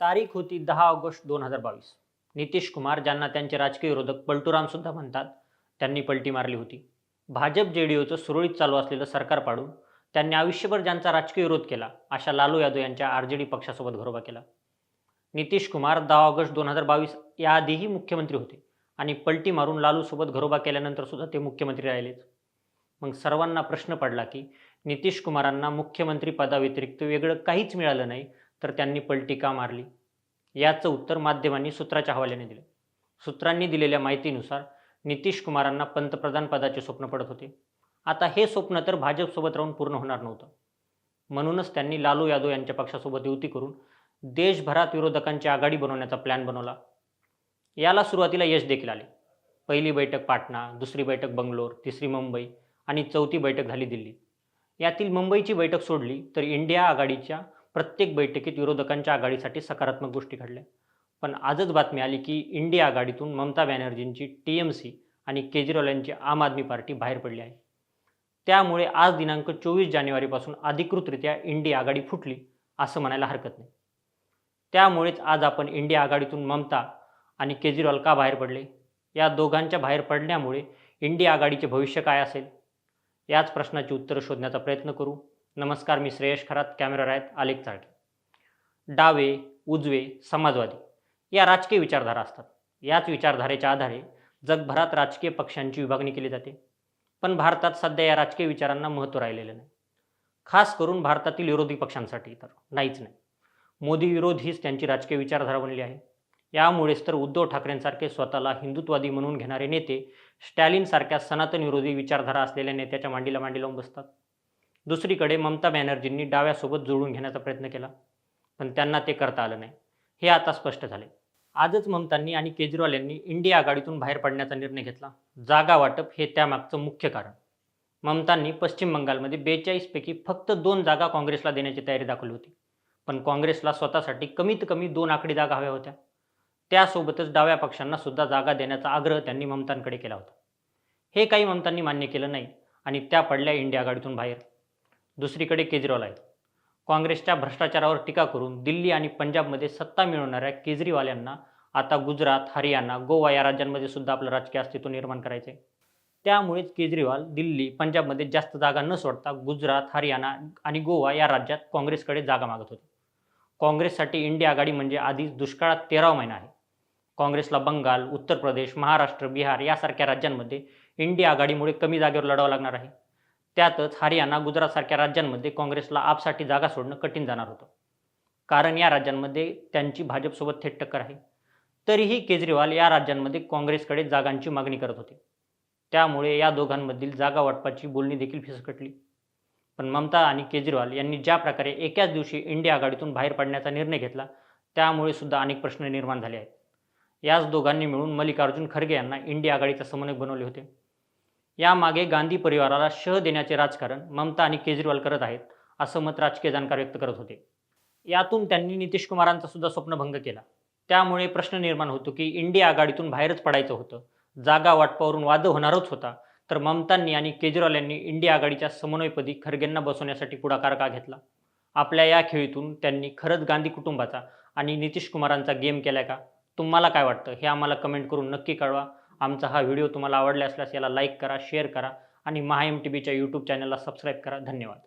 तारीख होती दहा ऑगस्ट दोन हजार बावीस. नितीश कुमार ज्यांना त्यांचे राजकीय विरोधक पलटूरामसुद्धा म्हणतात त्यांनी पलटी मारली होती. भाजप जे डी ओचं सुरळीत चालू असलेलं सरकार पाडून त्यांनी आयुष्यभर ज्यांचा राजकीय विरोध केला अशा लालू यादव यांच्या आर जे डी पक्षासोबत घरोबा केला. नितीश कुमार दहा ऑगस्ट दोन हजार बावीस याआधीही मुख्यमंत्री होते आणि पलटी मारून लालूसोबत घरोबा केल्यानंतर सुद्धा ते मुख्यमंत्री राहिलेच. मग सर्वांना प्रश्न पडला की नितीश कुमारांना मुख्यमंत्री पदाव्यतिरिक्त वेगळं काहीच मिळालं नाही तर त्यांनी पलटी का मारली. याचं उत्तर माध्यमांनी सूत्राच्या हवाल्याने दिलं. सूत्रांनी दिलेल्या माहितीनुसार नितीश कुमारांना पंतप्रधान पदाचे स्वप्न पडत होते. आता हे स्वप्न तर भाजपसोबत राहून पूर्ण होणार नव्हतं. म्हणूनच त्यांनी लालू यादव यांच्या पक्षासोबत युती करून देशभरात विरोधकांची आघाडी बनवण्याचा प्लॅन बनवला. याला सुरुवातीला यश देखील आले. पहिली बैठक पाटणा दुसरी बैठक बंगलोर तिसरी मुंबई आणि चौथी बैठक झाली दिल्ली. यातील मुंबईची बैठक सोडली तर इंडिया आघाडीच्या प्रत्येक बैठकीत विरोधकांच्या आघाडीसाठी सकारात्मक गोष्टी घडल्या. पण आजच बातमी आली की इंडिया आघाडीतून ममता बॅनर्जींची टी एम सी आणि केजरीवाल यांची आम आदमी पार्टी बाहेर पडली आहे. त्यामुळे आज दिनांक चोवीस जानेवारीपासून अधिकृतरित्या इंडिया आघाडी फुटली असं म्हणायला हरकत नाही. त्यामुळेच आज आपण इंडिया आघाडीतून ममता आणि केजरीवाल का बाहेर पडले? या दोघांच्या बाहेर पडण्यामुळे इंडिया आघाडीचे भविष्य काय असेल? याच प्रश्नाची उत्तरं शोधण्याचा प्रयत्न करू. नमस्कार मी श्रेयश खरात कॅमेरा आहेत आलेख चाळके. डावे उजवे समाजवादी. या राजकीय विचारधारा असतात. याच विचारधारेच्या आधारे जगभरात राजकीय पक्षांची विभागणी केली जाते. पण भारतात सध्या या राजकीय विचारांना महत्त्व राहिलेलं नाही. खास करून भारतातील विरोधी पक्षांसाठी तर नाहीच नाही. मोदी विरोध हीच त्यांची राजकीय विचारधारा बनली आहे. यामुळेच तर उद्धव ठाकरेंसारखे स्वतःला हिंदुत्वादी म्हणून घेणारे नेते स्टॅलिनसारख्या सनातन विरोधी विचारधारा असलेल्या नेत्याच्या मांडीला मांडी लावून बसतात दुसरीकडे ममता बॅनर्जींनी डाव्यासोबत जोडून घेण्याचा प्रयत्न केला पण त्यांना ते करता आलं नाही. हे आता स्पष्ट झाले. आजच ममतांनी आणि केजरीवाल यांनी इंडिया आघाडीतून बाहेर पडण्याचा निर्णय घेतला. जागा वाटप हे त्यामागचं मुख्य कारण. ममतांनी पश्चिम बंगालमध्ये बेचाळीसपैकी फक्त दोन जागा काँग्रेसला देण्याची तयारी दाखवली होती. पण काँग्रेसला स्वतःसाठी कमीत कमी दोन आकडी जागा हव्या होत्या. त्यासोबतच डाव्या पक्षांना सुद्धा जागा देण्याचा आग्रह त्यांनी ममतांकडे केला होता. हे काही ममतांनी मान्य केलं नाही आणि त्या पडल्या इंडिया आघाडीतून बाहेर. दुसरीकडे केजरीवाल आहेत. काँग्रेसच्या भ्रष्टाचारावर टीका करून दिल्ली आणि पंजाबमध्ये सत्ता मिळवणाऱ्या केजरीवाल यांना आता गुजरात हरियाणा गोवा या राज्यांमध्ये सुद्धा आपलं राजकीय अस्तित्व निर्माण करायचे त्यामुळेच केजरीवाल दिल्ली पंजाबमध्ये जास्त जागा न सोडता गुजरात हरियाणा आणि गोवा या राज्यात काँग्रेसकडे जागा मागत होते. काँग्रेससाठी इंडिया आघाडी म्हणजे आधीच दुष्काळात तेरावा महिना आहे. काँग्रेसला बंगाल उत्तर प्रदेश महाराष्ट्र बिहार यासारख्या राज्यांमध्ये इंडिया आघाडीमुळे कमी जागेवर लढावं लागणार आहे. त्यातच हरियाणा गुजरातसारख्या राज्यांमध्ये काँग्रेसला आपसाठी जागा सोडणं कठीण जाणार होतं. कारण या राज्यांमध्ये त्यांची भाजपसोबत थेट टक्कर आहे. तरीही केजरीवाल या राज्यांमध्ये काँग्रेसकडे जागांची मागणी करत होते. त्यामुळे या दोघांमधील जागा वाटपाची बोलणी देखील फिसकटली. पण ममता आणि केजरीवाल यांनी ज्या प्रकारे एकाच दिवशी इंडिया आघाडीतून बाहेर पडण्याचा निर्णय घेतला त्यामुळे सुद्धा अनेक प्रश्न निर्माण झाले आहेत. याच दोघांनी मिळून मल्लिकार्जुन खरगे यांना इंडिया आघाडीचा समन्वयक बनवले होते. यामागे गांधी परिवाराला शह देण्याचे राजकारण ममता आणि केजरीवाल करत आहेत असं मत राजकीय जाणकार व्यक्त करत होते. यातून त्यांनी नितीश कुमारांचा सुद्धा स्वप्नभंग केला. त्यामुळे प्रश्न निर्माण होतो की इंडिया आघाडीतून बाहेरच पडायचं होतं जागा वाटपावरून वाद होणारच होता तर ममतांनी आणि केजरीवाल यांनी इंडिया आघाडीच्या समन्वयपदी खरगेंना बसवण्यासाठी पुढाकार का घेतला? आपल्या या खेळीतून त्यांनी खरंच गांधी कुटुंबाचा आणि नितीश कुमारांचा गेम केला का? तुम्हाला काय वाटतं? हे आम्हाला कमेंट करून नक्की कळवा. आमचा हा व्हिडिओ तुम्हाला आवडला असल्यास याला लाईक करा शेअर करा आणि महा एम टी बीच्या यूट्यूब चॅनलला सबस्क्राईब करा. धन्यवाद.